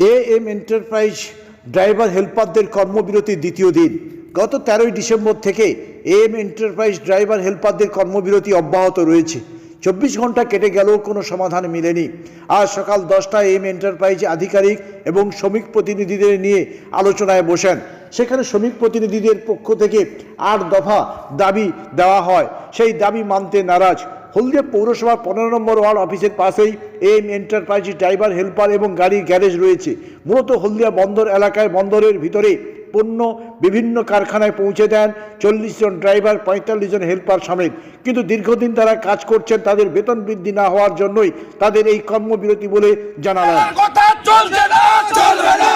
এ M enterprise driver হেল্পারদের কর্মবিরতির দ্বিতীয় দিন। গত তেরোই ডিসেম্বর থেকে এ এম এন্টারপ্রাইজ ড্রাইভার হেল্পারদের কর্মবিরতি অব্যাহত রয়েছে। চব্বিশ ঘণ্টা কেটে গেলেও কোনো সমাধান মেলেনি। আজ সকাল দশটায় এম এন্টারপ্রাইজ আধিকারিক এবং শ্রমিক প্রতিনিধিদের নিয়ে আলোচনায় বসেন। সেখানে শ্রমিক প্রতিনিধিদের পক্ষ থেকে আট দফা দাবি দেওয়া হয়। সেই দাবি মানতে নারাজ। হলদিয়া পৌরসভার পনেরো নম্বর ওয়ার্ড অফিসের পাশেই এম এন্টারপ্রাইজ ড্রাইভার, হেল্পার এবং গাড়ির গ্যারেজ রয়েছে। মূলত হলদিয়া বন্দর এলাকায় বন্দরের ভিতরে পণ্য বিভিন্ন কারখানায় পৌঁছে দেন। চল্লিশ জন ড্রাইভার, পঁয়তাল্লিশ জন হেল্পার সমেত। কিন্তু দীর্ঘদিন তারা কাজ করছেন, তাদের বেতন বৃদ্ধি না হওয়ার জন্যই তাদের এই কর্মবিরতি বলে জানালেন কথা চলছে না, চলবে না।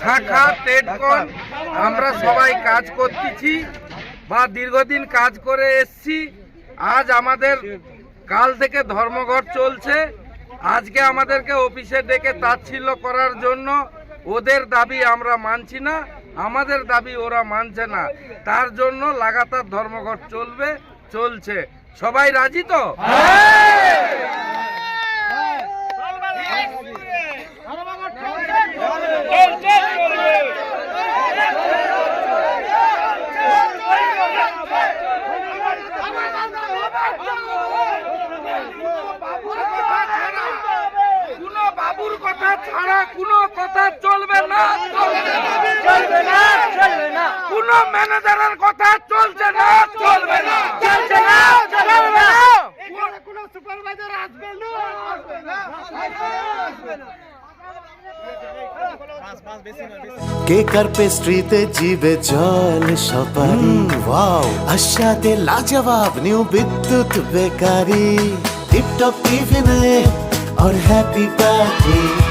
শাখা টেটকন আমরা সবাই কাজ করতেছি বা দীর্ঘদিন কাজ করে এসছি। আজ আমাদের কাল থেকে ধর্মঘট চলছে। আজকে আমাদেরকে অফিসে ডেকে তাচ্ছিল্য করার জন্য ওদের দাবি আমরা মানছি না, আমাদের দাবি ওরা মানছে না। তার জন্য লাগাতার ধর্মঘট চলবে, চলছে। সবাই রাজি তো? ছাড়া কোনো কথা চলবে না চলবে না চলবে না কোনো ম্যানেজারের কথা চলছে না চলবে না চলছে না চলবে না এখানে কোনো সুপারভাইজার আসবে না আসবে না আসবে না কেকার পেস্ট্রিতে জিবে জল সপারি ওয়াও আশাতে লাজবাব নিউ বিদ্যুৎ বেকারি টিপটপ টিফিনে और हैप्पी पार्टी